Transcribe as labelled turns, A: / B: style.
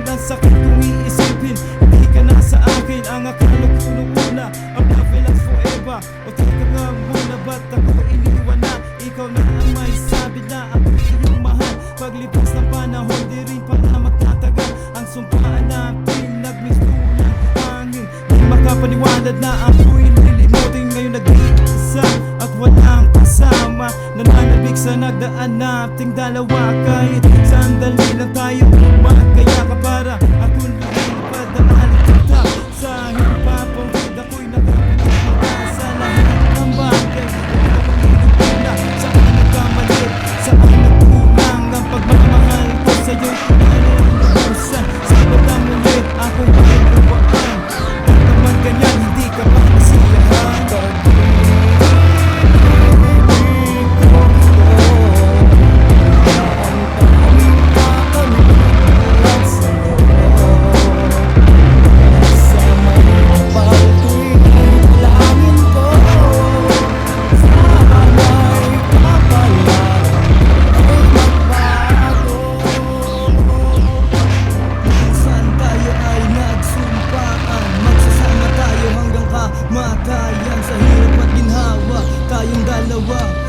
A: Ng sakit kong iisipin Hindi ka na sa akin. Ang akala ko nung una Ang love lasts forever. O teka nga muna Ba't ako iniwan na? Ikaw na ang may sabi na Ako iyong mahal. Paglipas ng panahon Di rin pala magtatagal Ang sumpaan na Pinagmistulang hangin. Di makapaniwanag na Ako'y nililimutin Ngayon nag-iisa At walang kasama. Nananabik sa nagdaan nating dalawa. Kahit sandali lang tayo
B: grow.